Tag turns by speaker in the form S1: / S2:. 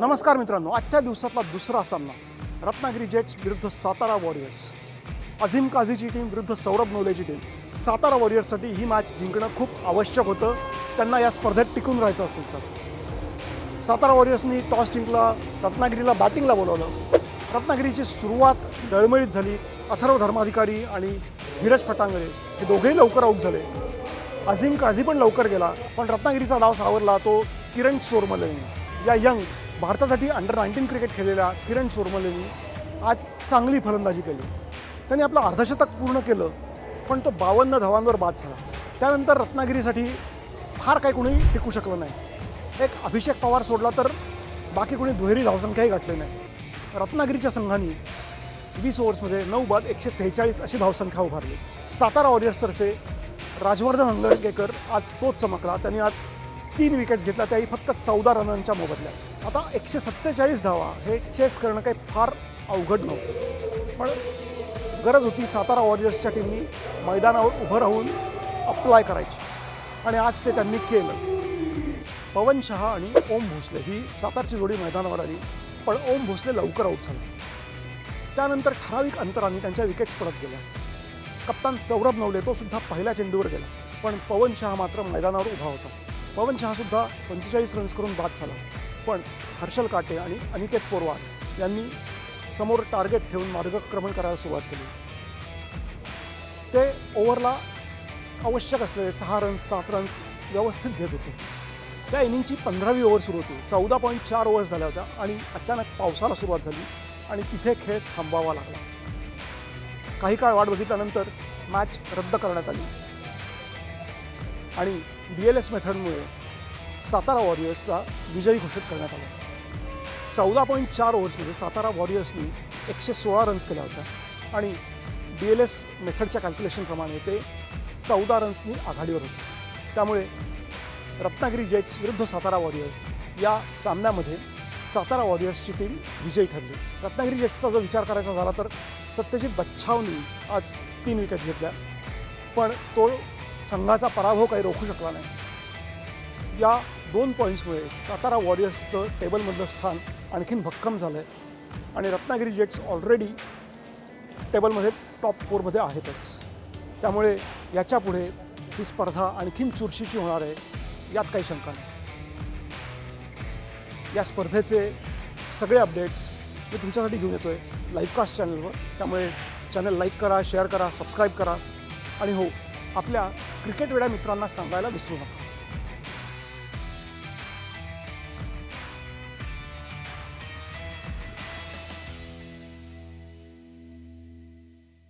S1: नमस्कार मित्रांनो आजच्या दिवसातला दुसरा सामना. रत्नागिरी जेट्स विरुद्ध सातारा वॉरियर्स अझीम काझीची टीम विरुद्ध सौरभ नवलेची टीम सातारा वॉरियर्ससाठी ही मॅच जिंकणं खूप आवश्यक होतं. त्यांना या स्पर्धेत टिकून राहायचं असेल तर. सातारा वॉरियर्सनी टॉस जिंकला रत्नागिरीला बॅटिंगला बोलावलं. रत्नागिरीची सुरुवात डळमळीत झाली. अथर्व धर्माधिकारी आणि धीरज फटांगळे हे दोघेही लवकर आऊट झाले. अझीम काझी पण लवकर गेला पण रत्नागिरीचा डाव सावरला तो किरण सोरमलेने. या यंग भारतासाठी अंडर नाईन्टीन क्रिकेट खेळलेल्या किरण चोरमलेनी आज चांगली फलंदाजी केली. त्यांनी आपलं अर्धशतक पूर्ण केलं पण तो बावन्न धावांवर बाद झाला. त्यानंतर रत्नागिरीसाठी फार काही कोणी टिकू शकलं नाही. एक अभिषेक पवार सोडला तर बाकी कोणी दुहेरी धावसंख्याही गाठली नाही. रत्नागिरीच्या संघाने वीस ओव्हर्समध्ये नऊ बाद एकशे सेहेचाळीस अशी धावसंख्या उभारली. सातारा वॉरियर्सतर्फे राजवर्धन हंगरकेकर आज तोच चमकला. त्यांनी आज तीन विकेट्स घेतल्या त्याही फक्त चौदा रनांच्या मोबदल्यात. आता एकशे सत्तेचाळीस धावा हे चेस करणं काही फार अवघड नव्हतं. पण गरज होती सातारा वॉरियर्सच्या टीमनी मैदानावर उभं राहून अप्लाय करायची. आणि आज ते त्यांनी केलं. पवन शहा आणि ओम भोसले ही सातारची जोडी मैदानावर आली पण ओम भोसले लवकर आऊट झाले. त्यानंतर ठराविक अंतराने त्यांच्या विकेट्स पडत गेल्या. कप्तान सौरभ नवले तो सुद्धा पहिल्या चेंडूवर गेला पण पवन शहा मात्र मैदानावर उभा होता. पवन शहासुद्धा पंचेचाळीस रन्स करून बाद झाला. पण हर्षल काटे आणि अनिकेत पोरवार यांनी समोर टार्गेट ठेवून मार्गक्रमण करायला सुरुवात केली. ते ओव्हरला आवश्यक असलेले सहा रन्स सात रन्स व्यवस्थित घेत होते. त्या इनिंगची पंधरावी ओव्हर सुरू होती. चौदा पॉईंट चार ओव्हर्स झाल्या होत्या आणि अचानक पावसाला सुरुवात झाली आणि तिथे खेळ थांबवावा लागला. काही काळ वाट बघितल्यानंतर मॅच रद्द करण्यात आली. आणि डी एल एस मेथडमुळे सातारा वॉरियर्सला विजयी घोषित करण्यात आलं. चौदा पॉईंट चार ओव्हर्समध्ये सातारा वॉरियर्सनी एकशे सोळा रन्स केल्या होत्या. आणि डी एल एस मेथडच्या कॅल्क्युलेशनप्रमाणे ते चौदा रन्सनी आघाडीवर होते. त्यामुळे रत्नागिरी जेट्स विरुद्ध सातारा वॉरियर्स या सामन्यामध्ये सातारा वॉरियर्सची टीम विजयी ठरली. रत्नागिरी जेट्सचा जर विचार करायचा झाला तर सत्यजित बच्छावनी आज तीन विकेट घेतल्या. पण तो संघाचा पराभव काही रोखू शकला नाही. या दोन पॉईंट्समुळे सातारा वॉरियर्सचं टेबलमधलं स्थान आणखीन भक्कम झालं आहे आणि रत्नागिरी जेट्स ऑलरेडी टेबलमध्ये टॉप फोरमध्ये आहेतच. त्यामुळे याच्यापुढे ही स्पर्धा आणखीन चुरशीची होणार आहे यात काही शंका नाही. या स्पर्धेचे सगळे अपडेट्स मी तुमच्यासाठी घेऊन येतो आहे लाईव्हकास्ट चॅनलवर त्यामुळे चॅनल लाईक करा शेअर करा सबस्क्राईब करा. आणि हो आपल्या क्रिकेट वेळा मित्रांना सांगायला विसरू नका.